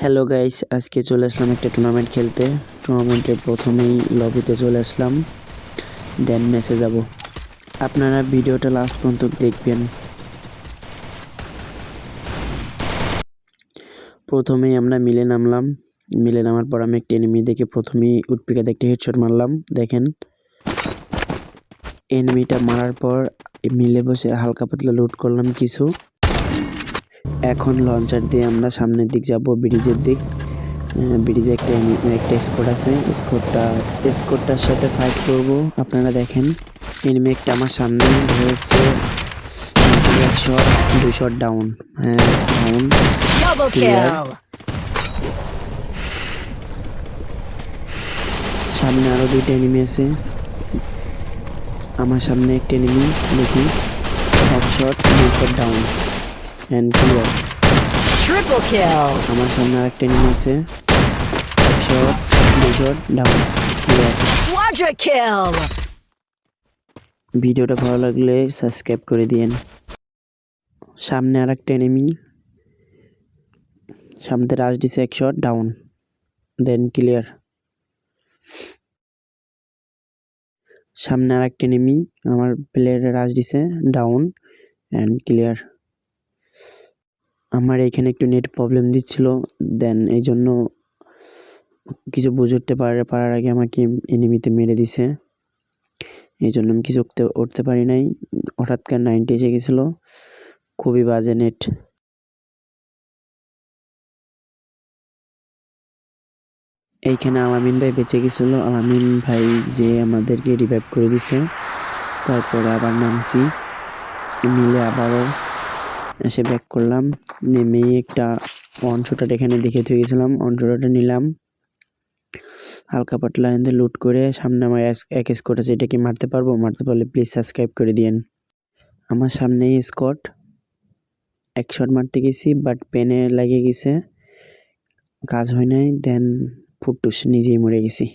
Hello guys আজকে চলে আসলাম একটা টুর্নামেন্ট খেলতে। টুর্নামেন্টের প্রথমেই লবিতে চলে আসলাম। দেন ম্যাচে যাব। আপনারা ভিডিওটা লাস্ট পর্যন্ত দেখবেন। প্রথমেই আমরা মিলে নামলাম। মিলে নামার পর আমি একটা এনিমি দেখে প্রথমেই উৎপিকাতে একটা হেডশট মারলাম। দেখেন। এনিমিটা মারার পর মিলে বসে হালকা পাতলা লুট করলাম কিছু। এখন লঞ্চার দিয়ে আমরা সামনের দিক যাব ব্রিজের দিক। ব্রিজে একটা একটা স্কোর আছে। স্কোরটা স্কোরটার সাথে ফাইট করব। আপনারা দেখেন এনিমি একটা আমার সামনে হচ্ছে। এক শট দুই শট ডাউন হ্যাঁ ডাউন. সামনে আরও দুইটা এনিমি আছে। আমার সামনে একটা এনিমি দেখি। এক শট দুই শট ডাউন ক্লিয়ার kill. আমার সামনে আরেকটা এনিমি আছে। এক শট দুই shot down clear Quadra kill. ভিডিওটা ভালো লাগলে সাবস্ক্রাইব করে দিয়েন। সামনে আর একটা এনিমি সামনে রাশ দিছে এক শট ডাউন দেন ক্লিয়ার সামনে আর একটা এনিমি আমার প্লেয়ারে রাশ দিছে ডাউন অ্যান্ড ক্লিয়ার আমার এখানে একটু নেট প্রবলেম দিচ্ছিল দেন এই জন্য কিছু বুঝে উঠতে পারে, পারার আগে আমাকে এনিমিতে মেরে দিছে। এই জন্য আমি কিছু উঠতে উঠতে পারি নাই। হঠাৎ করে নাইনটি এসে গেছিল। খুবই বাজে নেট। এইখানে আলামিন ভাই বেঁচে গেছিল। আলামিন ভাই যে আমাদেরকে রিভাইভ করে দিছে, তারপরে আবার নামছি। মিলে আবারও এসে ব্যাক করলাম। নেমেই একটা শটার এখানে দেখে থুয়ে গেছিলাম ওয়ান নিলাম। হালকা পাতলা এনে লুট করে সামনে আমার এক স্কোট আছে এটা কি মারতে পারব? মারতে পারলে প্লিজ সাবস্ক্রাইব করে দিয়েন। আমার সামনেই স্কট এক শট মারতে গেছি বাট পেনে লাগে গেছে। কাজ হয় নাই দেন ফুটুস, নিজেই মরে গেছি।